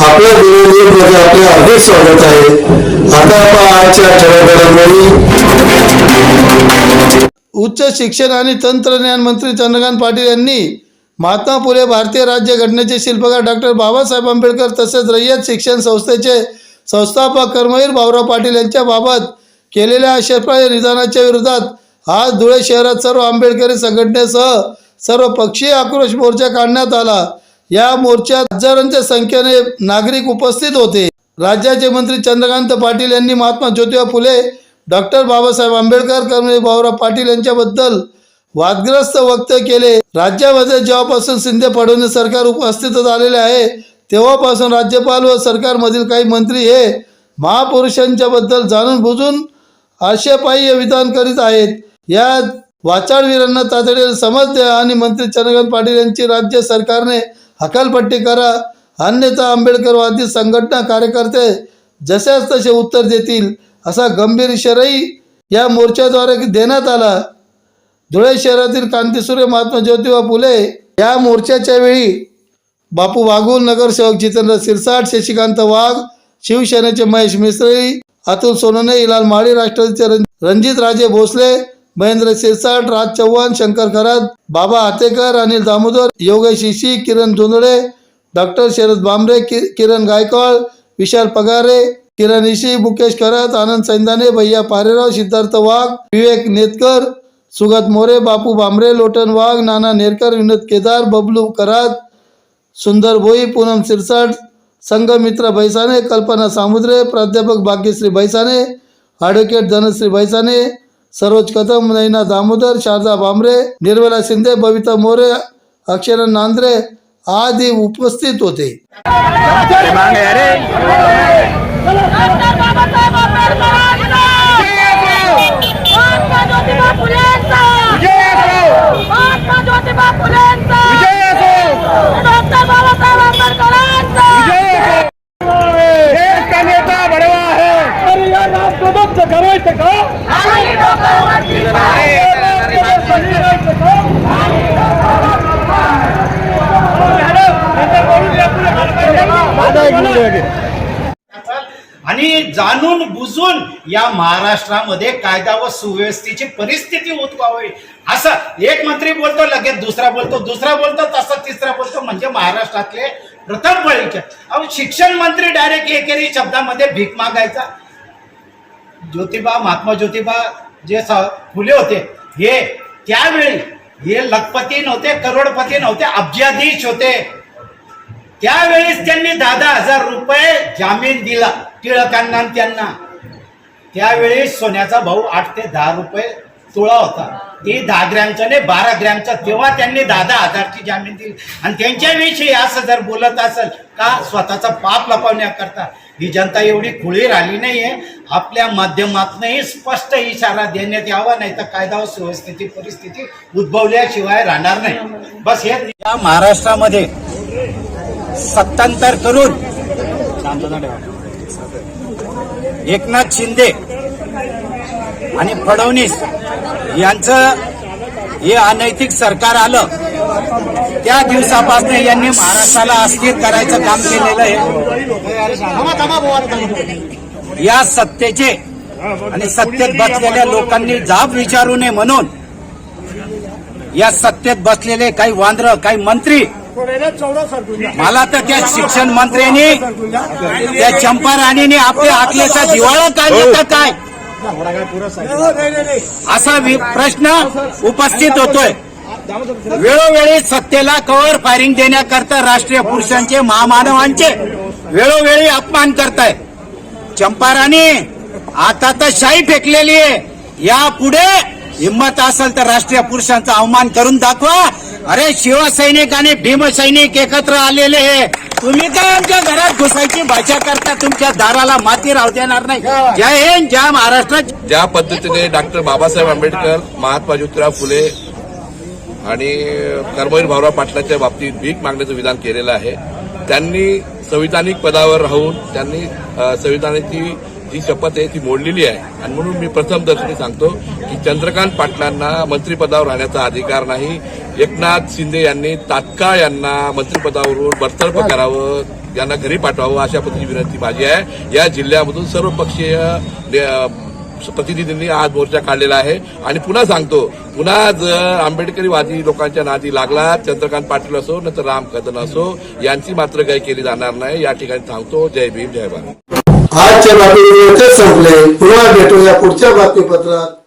आपल्या मध्ये म्हणजे आपले अधिक स्वागत आहे. आता आपण आजच्या उच्च शिक्षण आणि तंत्रज्ञान मंत्री चंद्रकांत पाटील यांनी महात्मा फुले भारतीय राज्य घटनेचे शिल्पकार डॉक्टर बाबासाहेब आंबेडकर तसेच रय्यत शिक्षण संस्थेचे संस्थापक कर्मवीर भाऊराव पाटील यांच्याबाबत केलेल्या आक्षेपार्ह निदानाच्या विरोधात आज धुळे शहरात सर्व आंबेडकरी संघटनेसह सर्व पक्षीय आक्रोश मोर्चा काढण्यात आला. या मोर्चात हजारांच्या संख्येने नागरिक उपस्थित होते. राज्याचे मंत्री चंद्रकांत पाटील यांनी महात्मा ज्योतिबा फुले डॉक्टर बाबासाहेब आंबेडकर कर्मवीर भाऊराव पाटील यांच्याबद्दल वादग्रस्त वक्तव्य केले. राज्यामध्ये जेव्हापासून शिंदे फडणवीस सरकार उपस्थित आलेले आहे तेव्हापासून राज्यपाल व सरकारमधील काही मंत्री हे महापुरुषांच्या बद्दल जाणून बुजून आक्षेपार्ह विधान करीत आहेत. या वाचाळवीरांना तातडीने समज द्या आणि मंत्री चंद्रकांत पाटील यांची राज्य सरकारने हकालपट्टी करा. अन्यथा आंबेडकरवादी संघटना कार्यकर्ते जशाच तसे उत्तर देतील असा गंभीर इशाराही या मोर्चाद्वारे देण्यात आला. धुळे शहरातील कांतीसूर्य महात्मा ज्योतिबा फुले या मोर्चाच्या वेळी बापू वाघूल नगरसेवक जितेंद्र सिरसाट शशिकांत वाघ शिवसेनेचे महेश मिस्त्री अतुल सोनवणे इलाल माळी राष्ट्रवादीचे रंजित रणजित राजे भोसले महेंद्र शिरसाट राज चव्हाण शंकर खरात बाबा हातेकर अनिल दामोदर योगेश इशी किरण जोंधळे डॉक्टर शरद बांबरे कि किरण गायकवाड विशाल पगारे किरण इशी मुकेश खरात आनंद सैंदाने भैया पारेराव सिद्धार्थ वाघ विवेक नेतकर सुगत मोरे बापू बांबरे लोटन वाघ नाना नेरकर विनोद केदार बबलू करात सुंदर भोई पूनम सिरसाट संघमित्र भैसाने कल्पना सामुद्रे प्राध्यापक भाग्यश्री भैसाने ॲडव्होकेट धनश्री भैसाने सरोज कदम नैना दामोदर शारदा भांबरे निर्मला शिंदे बबिता मोरे अक्षरा नांद्रे आदी उपस्थित होते ज्योतिबा फुले महात्मा ज्योतिबा फुलेंचा डॉक्टर बाबासाहेब आंबेडकरांचा देश का नेता बड़वा है अरे यार आपको तो करायचं का आम्ही डोक्यावरती आणि जाणून बुजून या महाराष्ट्रामध्ये कायदा व सुव्यवस्थेची परिस्थिती उद्भवावी. असं एक मंत्री बोलतो लगेच दुसरा बोलतो दुसरा बोलतो तसं तिसरा बोलतो म्हणजे महाराष्ट्रातले प्रथम बळीचे अहो शिक्षण मंत्री डायरेक्ट एकेरी शब्दामध्ये भीक मागायचा. ज्योतिबा महात्मा ज्योतिबा जे फुले होते हे त्यावेळी हे लखपती नव्हते करोडपती नव्हते अब्जाधीश होते. त्यावेळेस त्यांनी दहा दहा हजार रुपये जामीन दिला टिळकांना आणि त्यांना. त्यावेळी सोन्याचा भाऊ आठ ते दहा रुपये तुळा होता. ती दहा ग्रॅमचा नाही बारा ग्रॅमचा तेव्हा त्यांनी दहा दहा हजारची जामीन दिली. आणि त्यांच्याविषयी असं जर बोलत असेल का स्वतःचा पाप लपवण्याकरता. ही जनता एवढी खुळी राहिली नाहीये. आपल्या माध्यमातूनही स्पष्ट इशारा देण्यात यावा नाही तर कायदा व सुव्यवस्थेची परिस्थिती उद्भवल्याशिवाय राहणार नाही. बस हे या महाराष्ट्रामध्ये सत्तांतर करून एकनाथ शिंदे आणि फडणवीस यांचं हे अनैतिक सरकार आलं त्या दिवसापासून यांनी महाराष्ट्राला अस्थिर करायचं काम केलेलं आहे. या सत्तेचे आणि सत्तेत बसलेल्या लोकांनी जाब विचारू नये म्हणून या सत्तेत बसलेले काही वांद्र काही मंत्री मला तर त्या शिक्षण मंत्र्यांनी त्या चंपा राणीने आपल्या आकलेचा दिवाळा काढला का काय? असा प्रश्न उपस्थित होतोय. वेळोवेळी सत्तेला कव्हर फायरिंग देण्याकरता राष्ट्रीय पुरुषांचे महामानवांचे वेळोवेळी अपमान करताय. चंपा राणी आता तर शाही फेकलेली आहे. यापुढे हिंमत असेल तर राष्ट्रीय पुरुषांचा अवमान करून दाखवा. अरे शिवसैनिक आणि भीमसैनिक एकत्र आलेले आहे तुम्ही काय आमच्या घरात घुसायची भाषा करता तुमच्या दाराला माती राहू देणार नाही. जय हिंद जय महाराष्ट्र. ज्या पद्धतीने डॉक्टर बाबासाहेब आंबेडकर महात्मा ज्योतिराव फुले आणि कर्मवीर भाऊराव पाटलाच्या बाबतीत भीक मागण्याचं विधान केलेलं आहे त्यांनी संविधानिक पदावर राहून त्यांनी संविधानाची जी शपथ आहे ती मोडलेली आहे. आणि म्हणून मी प्रथम दर्शनी सांगतो की चंद्रकांत पाटलांना मंत्रिपदावर राहण्याचा अधिकार नाही एकनाथ शिंदे यांनी तात्काळ यांना मंत्रिपदावरून बडतर्फ करावं यांना घरी पाठवावं अशा पद्धतीची विनंती माझी आहे. या जिल्ह्यामधून सर्वपक्षीय ने- प्रतिनिधींनी आज मोर्चा काढलेला आहे. आणि पुन्हा सांगतो पुन्हा जर आंबेडकरीवादी लोकांच्या नादी लागला चंद्रकांत पाटील असो नंतर राम कदम असो यांची मात्र काही केली जाणार नाही. या ठिकाणी सांगतो जय भीम जय भारत. आजच्या बातमीचे संपले. पुन्हा भेटूया पुढच्या बातमीपत्रात.